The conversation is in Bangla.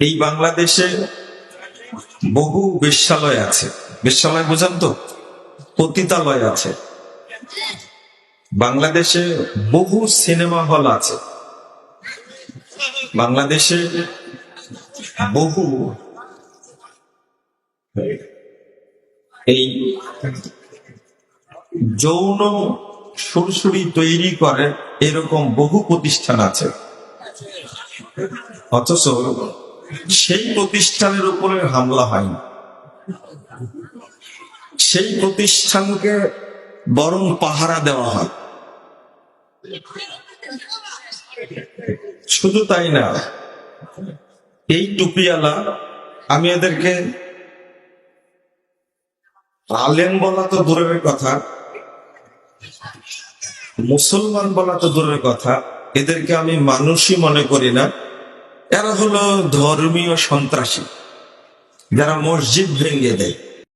এই বাংলাদেশে বহু বেশ্যালয় আছে। বেশ্যালয় বোঝান তো? পতিতালয় আছে। বাংলাদেশে বহু সিনেমা হল আছে। বাংলাদেশে বহু এই যৌন সুরসুরি তৈরি করে, এরকম বহু প্রতিষ্ঠান আছে। অথচ সেই প্রতিষ্ঠানের উপরে হামলা হয়নি। সেই প্রতিষ্ঠানকে বরং পাহারা দেওয়া হয়। শুধু তাই না, এই টুপিওয়ালা, আমি এদেরকে আলেম বলা তো দূরের কথা, মুসলমান বলা তো দূরের কথা, এদেরকে আমি মানুষই মনে করি না। এরা হলো ধর্মীয় সন্ত্রাসী যারা মসজিদ ভেঙে দেয়।